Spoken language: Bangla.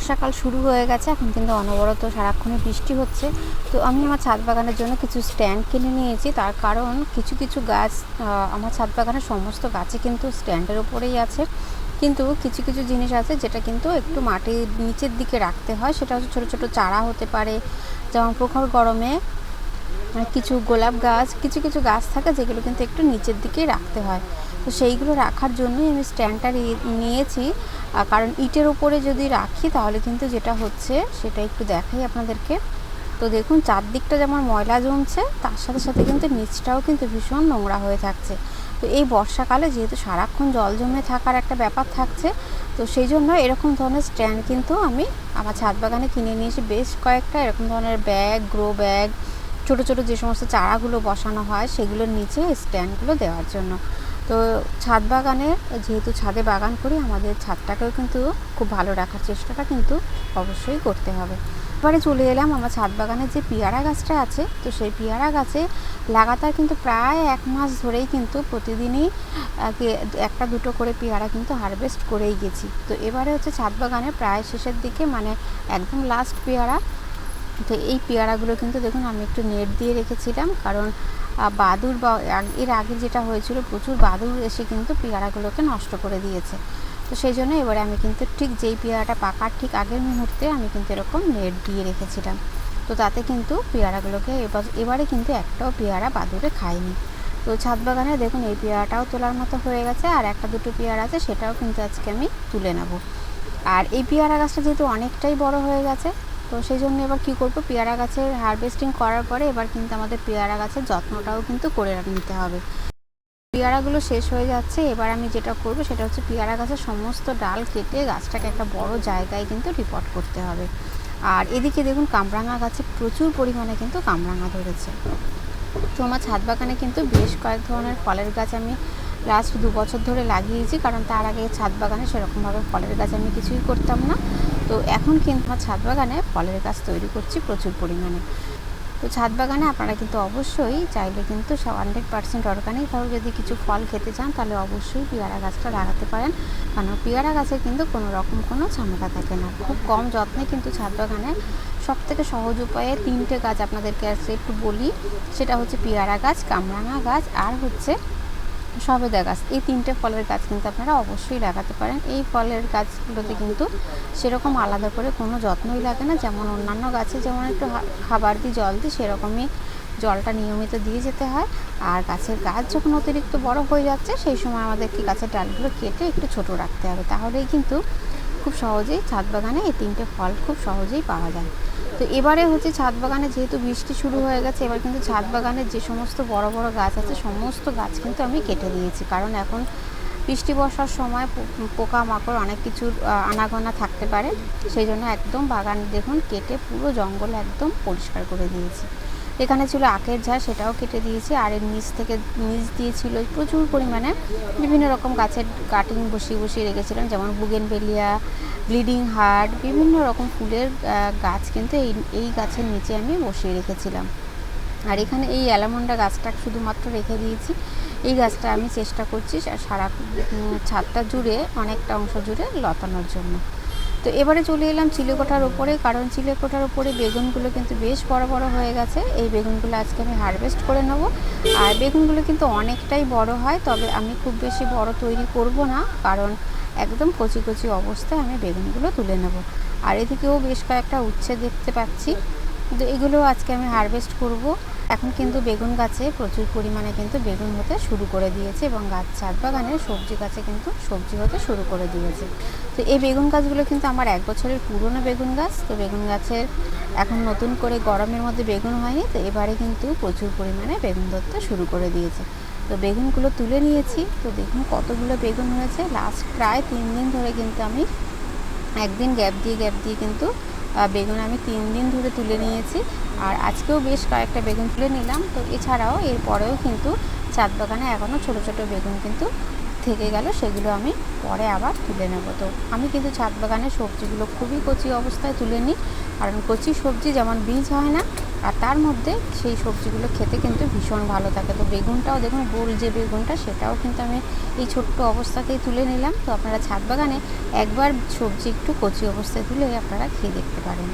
বর্ষাকাল শুরু হয়ে গেছে, এখন কিন্তু অনবরত সারাক্ষণই বৃষ্টি হচ্ছে। তো আমি আমার ছাদ বাগানের জন্য কিছু স্ট্যান্ড কিনে নিয়েছি। তার কারণ কিছু কিছু গাছ আমার ছাদ বাগানের সমস্ত গাছে কিন্তু স্ট্যান্ডের ওপরেই আছে। কিন্তু কিছু কিছু জিনিস আছে যেটা কিন্তু একটু মাটির নিচের দিকে রাখতে হয়। সেটা হচ্ছে ছোটো ছোটো চারা হতে পারে, যেমন প্রখর গরমে কিছু গোলাপ গাছ, কিছু কিছু গাছ থাকে যেগুলো কিন্তু একটু নিচের দিকেই রাখতে হয়। তো সেইগুলো রাখার জন্যই আমি স্ট্যান্ডটা নিয়েছি। কারণ ইটের উপরে যদি রাখি তাহলে কিন্তু যেটা হচ্ছে সেটা একটু দেখাই আপনাদেরকে। তো দেখুন, চারদিকটা যেমন ময়লা জমছে, তার সাথে সাথে কিন্তু নিচটাও কিন্তু ভীষণ নোংরা হয়ে থাকছে। তো এই বর্ষাকালে যেহেতু সারাক্ষণ জল জমে থাকার একটা ব্যাপার থাকছে, তো সেই জন্য এরকম ধরনের স্ট্যান্ড কিন্তু আমি আমার ছাদ বাগানে কিনে নিয়েছি। বেশ কয়েকটা এরকম ধরনের ব্যাগ গ্রো ব্যাগ ছোট ছোট যে সমস্ত চারাগুলো বসানো হয়, সেগুলোর নিচে স্ট্যান্ডগুলো দেওয়ার জন্য। তো ছাদ বাগানে, যেহেতু ছাদে বাগান করি, আমাদের ছাদটাকেও কিন্তু খুব ভালো রাখার চেষ্টাটা কিন্তু অবশ্যই করতে হবে। এবারে চলে এলাম আমার ছাদ বাগানে যে পেয়ারা গাছটা আছে, তো সেই পেয়ারা গাছে লাগাতার কিন্তু প্রায় এক মাস ধরেই কিন্তু প্রতিদিনই একটা দুটো করে পেয়ারা কিন্তু হারভেস্ট করেই গেছি। তো এবারে হচ্ছে ছাদ বাগানে প্রায় শেষের দিকে মানে একদম লাস্ট পেয়ারা তো এই পেয়ারাগুলো কিন্তু দেখুন আমি একটু নেট দিয়ে রেখেছিলাম, কারণ বাদুর বা, এর আগে যেটা হয়েছিল প্রচুর বাদুর এসে কিন্তু পেয়ারাগুলোকে নষ্ট করে দিয়েছে। তো সেই জন্য এবারে আমি কিন্তু ঠিক যেই পেয়ারাটা পাকার ঠিক আগের মুহূর্তে আমি কিন্তু এরকম নেট দিয়ে রেখেছিলাম। তো তাতে কিন্তু পেয়ারাগুলোকে এবার, এবারে কিন্তু একটাও পেয়ারা বাদুরে খায়নি তো ছাদ বাগানে দেখুন এই পেয়ারাটাও তোলার মতো হয়ে গেছে, আর একটা দুটো পেয়ারা আছে সেটাও কিন্তু আজকে আমি তুলে নেব। আর এই পেয়ারা গাছটা যেহেতু অনেকটাই বড় হয়ে গেছে তো সেই জন্য এবার কী করব? পেয়ারা গাছের হারভেস্টিং করার পরে এবার কিন্তু আমাদের পেয়ারা গাছের যত্নটাও কিন্তু করে নিতে হবে। পেয়ারাগুলো শেষ হয়ে যাচ্ছে, এবার আমি যেটা করব সেটা হচ্ছে পেয়ারা গাছের সমস্ত ডাল কেটে গাছটাকে একটা বড় জায়গায় কিন্তু রিপোর্ট করতে হবে। আর এদিকে দেখুন কামরাঙা গাছে প্রচুর পরিমাণে কিন্তু কামরাঙা ধরেছে। তো আমার ছাদ বাগানে কিন্তু বেশ কয়েক ধরনের ফলের গাছ আমি লাস্ট দু বছর ধরে লাগিয়েছি, কারণ তার আগে ছাদ বাগানে সেরকমভাবে ফলের গাছ আমি কিছুই করতাম না। তো এখন কিন্তু আমার ছাদ বাগানে ফলের গাছ তৈরি করছি প্রচুর পরিমাণে। তো ছাদ বাগানে আপনারা কিন্তু অবশ্যই চাইলে কিন্তু হান্ড্রেড পার্সেন্ট অর্গানিকভাবে যদি কিছু ফল খেতে চান, তাহলে অবশ্যই পেয়ারা গাছটা লাগাতে পারেন। কারণ পেয়ারা গাছে কিন্তু কোনো রকম কোনো ঝামেলা থাকে না। খুব কম যত্নে কিন্তু ছাদ বাগানে সব থেকে সহজ উপায়ে তিনটে গাছ আপনাদেরকে একটু বলি। সেটা হচ্ছে পেয়ারা গাছ, কামরাঙা গাছ, আর হচ্ছে সবেদা গাছ, এই তিনটে ফলের গাছ কিন্তু আপনারা অবশ্যই লাগাতে পারেন। এই ফলের গাছগুলোতে কিন্তু সেরকম আলাদা করে কোনো যত্নই লাগে না। যেমন অন্যান্য গাছে যেমন একটু খাবার দিই জল দিই, সেরকমই জলটা নিয়মিত দিয়ে যেতে হয়। আর গাছের গাছ যখন অতিরিক্ত বড় হয়ে যাচ্ছে, সেই সময় আমাদেরকে গাছের ডালগুলো কেটে একটু ছোট রাখতে হবে। তাহলেই কিন্তু খুব সহজেই ছাদ বাগানে এই তিনটে ফল খুব সহজেই পাওয়া যায়। তো এবারে হচ্ছে ছাদ বাগানে যেহেতু বৃষ্টি শুরু হয়ে গেছে, এবার কিন্তু ছাদ বাগানের যে সমস্ত বড় বড় গাছ আছে, সমস্ত গাছ কিন্তু আমি কেটে দিয়েছি। কারণ এখন বৃষ্টি বর্ষার সময় পোকা মাকড় অনেক কিছুর আনাগোনা থাকতে পারে। সেই জন্য একদম বাগান দেখুন, কেটে পুরো জঙ্গল একদম পরিষ্কার করে দিয়েছি। এখানে ছিল আখের ঝাড় সেটাও কেটে দিয়েছি। আর এর নিচ থেকে, নিচ দিয়ে ছিল প্রচুর পরিমাণে বিভিন্ন রকম গাছের কাটিং বসিয়ে বসিয়ে রেখেছিলাম, যেমন বুগেনবেলিয়া ব্লিডিং হার্ট বিভিন্ন রকম ফুলের গাছ কিন্তু এই এই গাছের নিচে আমি বসিয়ে রেখেছিলাম। আর এখানে এই অ্যালামন্ডা গাছটা শুধুমাত্র রেখে দিয়েছি। এই গাছটা আমি চেষ্টা করছি সারা ছাদটা জুড়ে, অনেকটা অংশ জুড়ে লতানোর জন্য। তো এবারে চলে এলাম চিলেকোঠার ওপরে, কারণ চিলেকোঠার ওপরে বেগুনগুলো কিন্তু বেশ বড় বড় হয়ে গেছে। এই বেগুনগুলো আজকে আমি হারভেস্ট করে নেব। আর বেগুনগুলো কিন্তু অনেকটাই বড় হয়, তবে আমি খুব বেশি বড় তৈরি করব না, কারণ একদম কচি কচি অবস্থায় আমি বেগুনগুলো তুলে নেব। আর এদিকেও বেশ কয়েকটা উচ্ছে দেখতে পাচ্ছি। তো এগুলো আজকে আমি হারভেস্ট করব। এখন কিন্তু বেগুন গাছে প্রচুর পরিমাণে কিন্তু বেগুন হতে শুরু করে দিয়েছে এবং গাছ ছাদ বাগানে সবজি গাছে কিন্তু সবজি হতে শুরু করে দিয়েছে। তো এই বেগুন গাছগুলো কিন্তু আমার এক বছরের পুরনো বেগুন গাছ। তো বেগুন গাছের এখন নতুন করে গরমের মধ্যে বেগুন হয়নি, তো এবারে কিন্তু প্রচুর পরিমাণে বেগুন ধরতে শুরু করে দিয়েছে। তো বেগুনগুলো তুলে নিয়েছি। তো দেখুন কতগুলো বেগুন হয়েছে। লাস্ট প্রায় তিন দিন ধরে কিন্তু আমি একদিন গ্যাপ দিয়ে গ্যাপ দিয়ে কিন্তু বেগুন আমি তিন দিন ধরে তুলে নিয়েছি। আর আজকেও বেশ কয়েকটা বেগুন তুলে নিলাম। তো এছাড়াও এরপরেও কিন্তু ছাদ বাগানে এখনও ছোটো ছোটো বেগুন কিন্তু থেকে গেল, সেগুলো আমি পরে আবার তুলে নেব। তো আমি কিন্তু ছাদ বাগানে সবজিগুলো খুবই কচি অবস্থায় তুলে নিই। কারণ কচি সবজি যেমন বীজ হয় না আর তার মধ্যে সেই সবজিগুলো খেতে কিন্তু ভীষণ ভালো থাকে। তো বেগুনটাও দেখুন, গোল যে বেগুনটা, সেটাও কিন্তু আমি এই ছোট্ট অবস্থাতেই তুলে নিলাম। তো আপনারা ছাদ বাগানে একবার সবজি একটু কচি অবস্থায় তুলে আপনারা খেয়ে দেখতে পারেন।